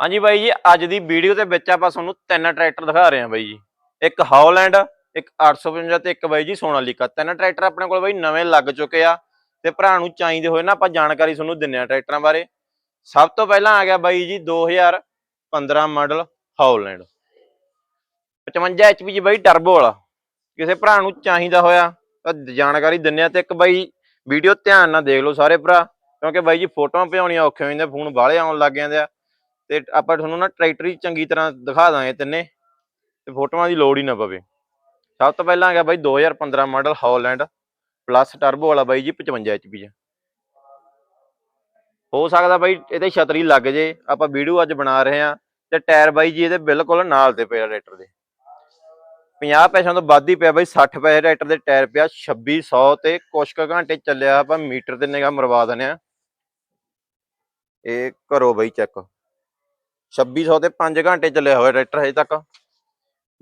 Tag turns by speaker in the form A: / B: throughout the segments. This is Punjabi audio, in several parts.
A: ਹਾਂਜੀ ਬਾਈ ਜੀ, ਅੱਜ ਦੀ ਵੀਡੀਓ ਦੇ ਵਿੱਚ ਆਪਾਂ ਤੁਹਾਨੂੰ ਤਿੰਨ ਟਰੈਕਟਰ ਦਿਖਾ ਰਹੇ ਹਾਂ ਬਾਈ ਜੀ। ਇੱਕ ਹਾਲੈਂਡ, ਇੱਕ 855 ਤੇ ਇੱਕ ਬਾਈ ਜੀ ਸੋਨਾਲੀਕਾ। ਤਿੰਨ ਟਰੈਕਟਰ ਆਪਣੇ ਕੋਲ ਬਾਈ, ਨਵੇਂ ਲੱਗ ਚੁੱਕੇ ਆ ਤੇ ਭਰਾ ਨੂੰ ਚਾਹੀਦੇ ਹੋਏ ਨਾ ਆਪਾਂ ਜਾਣਕਾਰੀ ਤੁਹਾਨੂੰ ਦਿੰਨੇ ਆ ਟਰੈਕਟਰਾਂ ਬਾਰੇ। ਸਭ ਤੋਂ ਪਹਿਲਾਂ ਆ ਗਿਆ ਬਾਈ ਜੀ 2015 ਮਾਡਲ ਹਾਲੈਂਡ। 55 HP ਜੀ ਬਾਈ ਟਰਬੋ ਵਾਲਾ। ਕਿਸੇ ਭਰਾ ਨੂੰ ਚਾਹੀਦਾ ਹੋਇਆ ਤਾਂ ਜਾਣਕਾਰੀ ਦਿੰਨੇ ਆ ਤੇ ਇੱਕ ਬਾਈ, ਵੀਡੀਓ ਧਿਆਨ ਨਾਲ ਦੇਖ ਲਓ ਸਾਰੇ ਭਰਾ, ਕਿਉਂਕਿ ਬਾਈ ਜੀ ਫੋਟੋਆਂ ਭਜਾਉਣੀਆਂ ਔਖੇ ਹੋ ਜਾਂਦੀਆਂ, ਫੋਨ ਬਾਹਲੇ ਆਉਣ ਲੱਗ ਜਾਂਦੇ ਆ। ਤੇ ਆਪਾਂ ਤੁਹਾਨੂੰ ਨਾ ਟਰੈਕਟਰ ਹੀ ਚੰਗੀ ਤਰ੍ਹਾਂ ਦਿਖਾ ਦਾਂਗੇ ਤਿੰਨੇ, ਤੇ ਫੋਟੋਆਂ ਦੀ ਲੋੜ ਹੀ ਨਾ ਪਵੇ। ਸਭ ਤੋਂ ਪਹਿਲਾਂ ਆ ਗਿਆ ਬਾਈ 2015 ਮਾਡਲ ਹਾਲੈਂਡ, ਪਲੱਸ ਟਰਬੋ ਵਾਲਾ ਬਾਈ ਜੀ 55 HP ਚ। ਹੋ ਸਕਦਾ ਬਾਈ ਇਹਦੇ ਛਤਰੀ ਲੱਗ ਜੇ, ਆਪਾਂ ਵੀਡੀਓ ਅੱਜ ਬਣਾ ਰਹੇ ਆ ਤੇ ਟਾਇਰ ਬਾਈ ਜੀ ਇਹਦੇ ਬਿਲਕੁਲ ਨਾਲ ਤੇ ਪਿਆ ਟਰੈਕਟਰ ਦੇ। 50 ਪੈਸਿਆਂ ਤੋਂ ਵੱਧ ਹੀ ਪਿਆ ਬਾਈ 60 ਪੈਸੇ ਟਰੈਕਟਰ ਦੇ ਟਾਇਰ ਪਿਆ 2600 ਤੇ ਕੁਛ ਕੁ ਘੰਟੇ ਚੱਲਿਆ ਆਪਾਂ ਮੀਟਰ ਤੇ ਨਿਗਾ ਮਰਵਾ ਦਨੇ ਆ ਇਹ ਕਰੋ ਬਾਈ ਚੈੱਕ। 2600 ਤੇ 5 ਘੰਟੇ ਚੱਲਿਆ ਹੋਇਆ ਟਰੈਕਟਰ ਹਜੇ ਤੱਕ।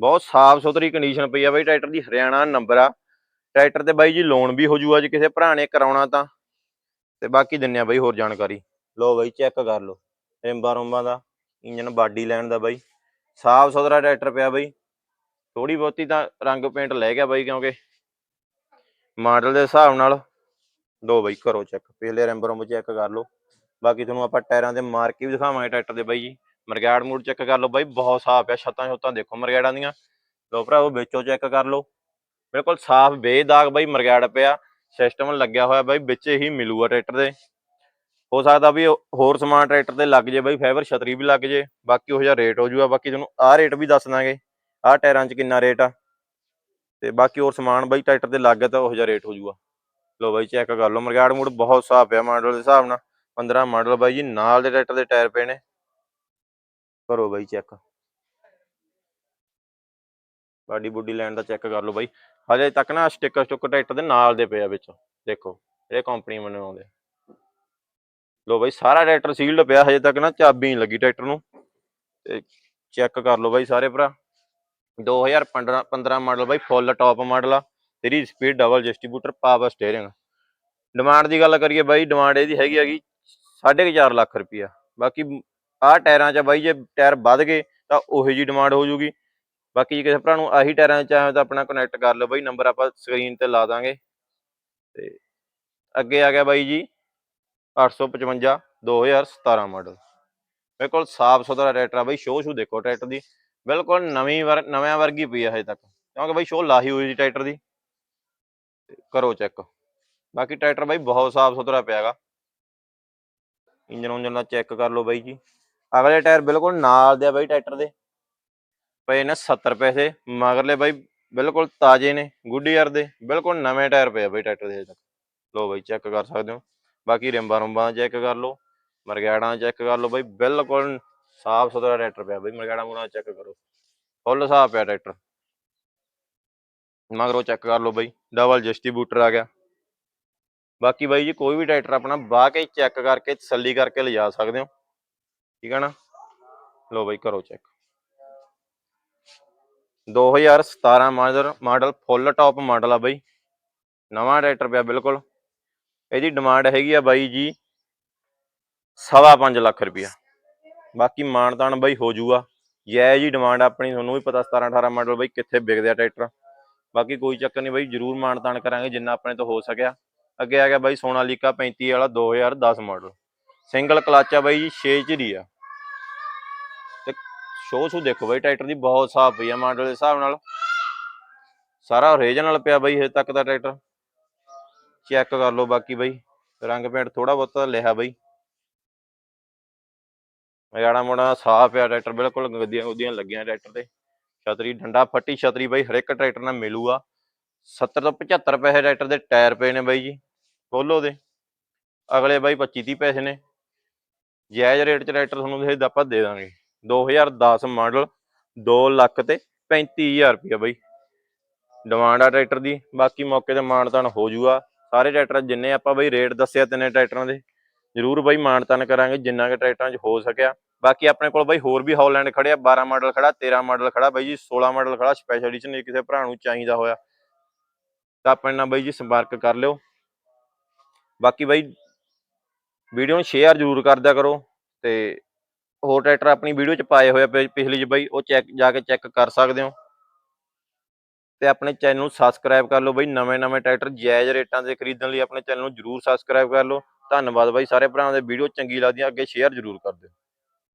A: ਬਹੁਤ ਸਾਫ਼ ਸੁਥਰੀ ਕੰਡੀਸ਼ਨ ਪਈ ਆ ਬਾਈ ਟਰੈਕਟਰ ਦੀ ਹਰਿਆਣਾ ਨੰਬਰ ਆ। ਟਰੈਕਟਰ ਤੇ ਬਾਈ ਜੀ ਲੋਨ ਵੀ ਹੋ ਜੂਗਾ ਜੇ ਕਿਸੇ ਭਰਾ ਨੇ ਕਰਾਉਣਾ ਤਾਂ। ਤੇ ਬਾਕੀ ਦਿੰਨੇ ਆ ਬਾਈ ਹੋਰ ਜਾਣਕਾਰੀ। ਲੋ ਬਾਈ ਚੈੱਕ ਕਰ ਲਓ। ਰਿੰਬਾਂ ਰੁੰਬਾਂ ਦਾ ਇੰਜਨ ਬਾਡੀ ਲੈਣ ਦਾ ਬਾਈ। ਸਾਫ਼ ਸੁਥਰਾ ਟਰੈਕਟਰ ਪਿਆ ਬਾਈ। ਥੋੜੀ ਬਹੁਤੀ ਤਾਂ ਰੰਗ ਪੇਂਟ ਲੈ ਗਿਆ ਬਾਈ ਕਿਉਂਕਿ ਮਾਡਲ ਦੇ ਹਿਸਾਬ ਨਾਲ। ਲੋ ਬਾਈ ਕਰੋ ਚੈੱਕ ਪਹਿਲੇ ਰਿੰਬ ਰੁੰਬ ਚੈੱਕ ਕਰ ਲਓ। ਬਾਕੀ ਤੁਹਾਨੂੰ ਆਪਾਂ ਟਾਇਰਾਂ ਦੇ ਮਾਰਕ ਵੀ ਦਿਖਾਵਾਂਗੇ ਟਰੈਕਟਰ ਦੇ ਬਾਈ ਜੀ। ਮਰਗੈਡ ਮੂਡ ਚੈੱਕ ਕਰ ਲਓ ਬਾਈ, ਬਹੁਤ ਸਾਫ਼ ਆ, ਛੱਤਾਂ ਛੋਤਾਂ ਦੇਖੋ ਮਰਗੈੜਾਂ ਦੀਆਂ। ਲੋ ਭਰਾਵੋ ਵਿੱਚੋਂ ਚੈੱਕ ਕਰ ਲਓ। ਬਿਲਕੁਲ ਸਾਫ਼, ਬੇਦਾਗ ਬਾਈ ਮਰਗੈਡ ਪਿਆ, ਸਿਸਟਮ ਲੱਗਿਆ ਹੋਇਆ ਬਾਈ, ਵਿੱਚ ਹੀ ਮਿਲੂਗਾ ਟਰੈਕਟਰ ਦੇ। ਹੋ ਸਕਦਾ ਵੀ ਹੋਰ ਸਮਾਨ ਟਰੈਕਟਰ ਤੇ ਲੱਗ ਜੇ ਬਾਈ, ਫਾਈਬਰ ਛਤਰੀ ਵੀ ਲੱਗ ਜੇ, ਬਾਕੀ ਉਹ ਜਿਹਾ ਰੇਟ ਹੋ ਜੂਗਾ, ਬਾਕੀ ਤੁਹਾਨੂੰ ਆਹ ਰੇਟ ਵੀ ਦੱਸ ਦਾਂਗੇ, ਆਹ ਟਾਇਰਾਂ 'ਚ ਕਿੰਨਾ ਰੇਟ ਆ। ਤੇ ਬਾਕੀ ਹੋਰ ਸਮਾਨ ਬਾਈ ਟਰੈਕਟਰ ਤੇ ਲੱਗ ਗਿਆ ਤਾਂ ਉਹ ਜਿਹਾ ਰੇਟ ਹੋ ਜੂਗਾ। ਲੋ ਬਾਈ ਚੈੱਕ ਕਰ ਲਓ ਮਰਗੈਡ ਮੂਡ ਬਹੁਤ ਸਾਫ਼ ਆ, ਮਾਡਲ ਦੇ ਹਿਸਾਬ ਨਾਲ। 15 ਮਾਡਲ ਬਾਈ ਜੀ, ਨਾਲ ਦੇ ਟਰੈਕਟਰ ਦੇ ਟਾਇਰ ਪਏ ਨੇ। ਕਰੋ ਬਾਈ ਚੈੱਕ ਬਾਡੀ ਬੁੱਡੀ ਲੈਣ ਦਾ ਚੈੱਕ ਕਰ ਲਓ ਬਾਈ। ਹਜੇ ਤੱਕ ਨਾ ਸਟicker ਸਟੁੱਕ ਟਰੈਕਟਰ ਦੇ ਨਾਲ ਦੇ ਪਏ ਵਿੱਚ। ਦੇਖੋ, ਇਹ ਕੰਪਨੀ ਮੈਨੂੰ ਆਉਂਦੇ। ਲੋ ਬਾਈ, ਸਾਰਾ ਟਰੈਕਟਰ ਸੀਲਡ ਪਿਆ। ਹਜੇ ਤੱਕ ਨਾ ਚਾਬੀ ਨਹੀਂ ਲੱਗੀ ਟਰੈਕਟਰ ਨੂੰ। ਤੇ ਚੈੱਕ ਕਰ ਲਓ ਬਾਈ ਸਾਰੇ ਭਰਾ। 2015 15 ਮਾਡਲ ਬਾਈ ਫੁੱਲ ਟਾਪ ਮਾਡਲ ਆ। ਤੇਰੀ speed double distributor power steering demand ਦੀ ਗੱਲ ਕਰੀਏ ਬਾਈ ਡਿਮਾਂਡ ਇਹਦੀ ਹੈਗੀ ਹੈਗੀ 4.5 ਲੱਖ ਰੁਪਈਆ। ਬਾਕੀ ਆਹ ਟਾਇਰਾਂ 'ਚ ਬਾਈ, ਜੇ ਟਾਇਰ ਵੱਧ ਗਏ ਤਾਂ ਉਹੀ ਜੀ ਡਿਮਾਂਡ ਹੋ ਜੂਗੀ। ਬਾਕੀ ਜੇ ਕਿਸੇ ਭਰਾ ਨੂੰ ਆਹੀ ਟਾਇਰਾਂ 'ਚ ਚਾਹੇ ਤਾਂ ਆਪਣਾ ਕਨੈਕਟ ਕਰ ਲਓ ਬਾਈ ਨੰਬਰ ਆਪਾਂ ਸਕਰੀਨ ਤੇ ਲਾ ਦਾਂਗੇ। ਤੇ ਅੱਗੇ ਆ ਗਿਆ ਬਾਈ ਜੀ 855 2017 ਮਾਡਲ ਬਿਲਕੁਲ ਸਾਫ਼ ਸੁਥਰਾ ਟਰੈਕਟਰ ਆ ਬਾਈ ਸ਼ੋਅ ਸ਼ੂ ਦੇਖੋ ਟਰੈਕਟਰ ਦੀ। ਬਿਲਕੁਲ ਨਵੀਂ ਵਰ, ਨਵਿਆਂ ਵਰਗੀ ਪਈ ਹੈ ਹਜੇ ਤੱਕ। ਕਿਉਂਕਿ ਬਾਈ ਸ਼ੋਅ ਲਾਹੀ ਹੋਈ ਸੀ ਟਰੈਕਟਰ ਦੀ। ਕਰੋ ਚੈੱਕ ਬਾਕੀ ਟਰੈਕਟਰ ਬਾਈ ਬਹੁਤ ਸਾਫ਼ ਸੁਥਰਾ ਪਿਆਗਾ ਇੰਜਨ ਉਂਜਨ ਦਾ ਚੈੱਕ ਕਰ ਲਓ ਬਾਈ ਜੀ। ਅਗਲੇ ਟਾਇਰ ਬਿਲਕੁਲ ਨਾਲ ਦੇ ਆ ਬਾਈ ਟਰੈਕਟਰ ਦੇ। ਪਏ ਨੇ 70 ਪੈਸੇ, ਮਗਰਲੇ ਬਾਈ ਬਿਲਕੁਲ ਤਾਜ਼ੇ ਨੇ ਗੁੱਡੀਅਰ ਦੇ, ਬਿਲਕੁਲ ਨਵੇਂ ਟਾਇਰ ਪਏ ਆ ਬਾਈ ਟਰੈਕਟਰ ਦੇ ਹਜੇ ਤੱਕ। ਲਓ ਬਾਈ ਚੈੱਕ ਕਰ ਸਕਦੇ ਹੋ। ਬਾਕੀ ਰਿੰਬਾਂ ਰੁੰਬਾਂ ਚੈੱਕ ਕਰ ਲਓ, ਮਰਗੈੜਾਂ ਚੈੱਕ ਕਰ ਲਓ ਬਾਈ, ਬਿਲਕੁਲ ਸਾਫ਼ ਸੁਥਰਾ ਟਰੈਕਟਰ ਪਿਆ ਬਾਈ, ਮਰਗੈੜਾਂ ਮੁਰਾਂ ਚੈੱਕ ਕਰੋ। ਫੁੱਲ ਸਾਫ਼ ਪਿਆ ਟਰੈਕਟਰ। ਮਗਰੋਂ ਚੈੱਕ ਕਰ ਲਓ ਬਾਈ, ਡਬਲ ਡਿਸਟ੍ਰੀਬਿਊਟਰ ਆ ਗਿਆ। ਬਾਕੀ ਬਾਈ ਜੀ ਕੋਈ ਵੀ ਟਰੈਕਟਰ ਆਪਣਾ ਬਾਹ ਕੇ ਚੈੱਕ ਕਰਕੇ, ਤਸੱਲੀ ਕਰਕੇ ਲਿਜਾ ਸਕਦੇ ਹੋ। ਠੀਕ ਹੈ ਨਾ? ਲੋ ਬਾਈ ਕਰੋ check 2017 model model full top model ਆ ਬਾਈ। ਨਵਾਂ ਟਰੈਕਟਰ ਪਿਆ ਬਿਲਕੁਲ। ਇਹਦੀ ਡਿਮਾਂਡ ਹੈਗੀ ਆ ਬਾਈ ਜੀ ਸਵਾ ਪੰਜ ਲੱਖ ਰੁਪਇਆ। ਬਾਕੀ ਮਾਨਤਾਨ ਬਾਈ ਹੋ ਜਾਊਗਾ ਜੈ ਜੀ ਡਿਮਾਂਡ ਆਪਣੀ ਤੁਹਾਨੂੰ ਵੀ ਪਤਾ 17 18 ਮਾਡਲ ਬਾਈ ਕਿੱਥੇ ਵਿਕਦੇ ਆ ਟਰੈਕਟਰ ਬਾਕੀ ਕੋਈ ਚੱਕਰ ਨਹੀਂ ਬਾਈ, ਜਰੂਰ ਮਾਨਤਾਨ ਕਰਾਂਗੇ ਜਿੰਨਾ ਆਪਣੇ ਤੋਂ ਹੋ ਸਕਿਆ। ਅੱਗੇ ਆ ਗਿਆ ਬਾਈ ਸੋਨਾਲੀਕਾ 35 ਵਾਲਾ 2010 ਮਾਡਲ ਸਿੰਗਲ ਕਲਚ ਆ ਬਾਈ ਜੀ 6 ਝਰੀ ਆ। ਤੇ ਸ਼ੋਅ ਸ਼ੂ ਦੇਖੋ ਬਾਈ, ਟਰੈਕਟਰ ਦੀ ਬਹੁਤ ਸਾਫ਼ ਪਈ ਆ ਮਾਡਲ ਦੇ ਹਿਸਾਬ ਨਾਲ। ਸਾਰਾ ਓਰੀਜਨਲ ਪਿਆ ਬਾਈ ਹਜੇ ਤੱਕ ਦਾ ਟਰੈਕਟਰ। ਚੈੱਕ ਕਰ ਲਓ ਬਾਕੀ ਬਾਈ, ਰੰਗ ਪੇਂਟ ਥੋੜਾ ਬਹੁਤਾ ਲਿਆ ਬਾਈ। ਮਜਾੜਾ ਮੋੜਾ ਸਾਫ਼ ਪਿਆ ਟਰੈਕਟਰ, ਬਿਲਕੁਲ ਗੱਦੀਆਂ ਗੁੱਦੀਆਂ ਲੱਗੀਆਂ ਟਰੈਕਟਰ ਤੇ। ਛਤਰੀ, ਡੰਡਾ ਫੱਟੀ ਛਤਰੀ ਬਾਈ ਹਰ ਇੱਕ ਟਰੈਕਟਰ ਨਾਲ ਮਿਲੂਗਾ 70 ਤੋਂ 75 ਪੈਸੇ ਟਰੈਕਟਰ ਦੇ ਟਾਇਰ ਪਏ ਨੇ ਬਾਈ ਜੀ, ਬੋਲੋ ਦੇ। ਅਗਲੇ ਬਾਈ 25 30 ਪੈਸੇ ਨੇ। ਜਾਇਜ਼ ਰੇਟ 'ਚ ਟਰੈਕਟਰ ਤੁਹਾਨੂੰ ਦੇ ਆਪਾਂ ਦੇ ਦਾਂਗੇ। 2010 ਮਾਡਲ 2 ਲੱਖ ਤੇ 35000 ਰੁਪਇਆ ਬਾਈ। ਡਿਮਾਂਡ ਆ ਟਰੈਕਟਰ ਦੀ, ਬਾਕੀ ਮੌਕੇ ਤੇ ਮਾਨਤਾਨ ਹੋ ਜੂਗਾ। ਸਾਰੇ ਟਰੈਕਟਰ ਜਿੰਨੇ ਆਪਾਂ ਬਾਈ ਰੇਟ ਦੱਸਿਆ ਤਿੰਨੇ ਟਰੈਕਟਰਾਂ ਦੇ। ਜ਼ਰੂਰ ਬਾਈ ਮਾਨਤਾਨ ਕਰਾਂਗੇ ਜਿੰਨਾ ਕਿ ਟਰੈਕਟਰਾਂ 'ਚ ਹੋ ਸਕਿਆ। ਬਾਕੀ ਆਪਣੇ ਕੋਲ ਬਾਈ ਹੋਰ ਵੀ ਹੌਲੈਂਡ ਖੜੇ ਆ 12 ਮਾਡਲ ਖੜਾ 13 ਮਾਡਲ ਖੜਾ ਬਾਈ ਜੀ 16 ਮਾਡਲ ਖੜਾ ਸਪੈਸ਼ਲ ਐਡੀਸ਼ਨ ਜੇ ਕਿਸੇ ਭਰਾ ਨੂੰ ਚਾਹੀਦਾ ਹੋਇਆ ਤਾਂ ਆਪਣੇ ਨਾਲ ਬਾਈ ਜੀ ਸੰਪਰਕ ਕਰ ਲਿਓ। ਬਾਕੀ ਬਾਈ ਵੀਡੀਓ ਨੂੰ ਸ਼ੇਅਰ ਜ਼ਰੂਰ ਕਰਦਿਆ ਕਰੋ ਤੇ ਹੋਰ ਟਰੈਕਟਰ ਆਪਣੀ ਵੀਡੀਓ 'ਚ ਪਾਏ ਹੋਏ ਆ ਪਿਛਲੀ 'ਚ ਬਈ, ਉਹ ਚੈੱਕ, ਜਾ ਕੇ ਚੈੱਕ ਕਰ ਸਕਦੇ ਹੋ। ਤੇ ਆਪਣੇ ਚੈਨਲ ਨੂੰ ਸਬਸਕ੍ਰਾਈਬ ਕਰ ਲਓ ਬਾਈ ਨਵੇਂ ਨਵੇਂ ਟਰੈਕਟਰ ਜਾਇਜ਼ ਰੇਟਾਂ ਦੇ ਖਰੀਦਣ ਲਈ ਆਪਣੇ ਚੈਨਲ ਨੂੰ ਜਰੂਰ ਸਬਸਕ੍ਰਾਈਬ ਕਰ ਲਓ। ਧੰਨਵਾਦ ਬਾਈ ਸਾਰੇ ਭਰਾਵਾਂ ਦੇ, ਵੀਡੀਓ ਚੰਗੀ ਲੱਗਦੀ ਆ, ਅੱਗੇ ਸ਼ੇਅਰ ਜਰੂਰ ਕਰ ਦਿਓ।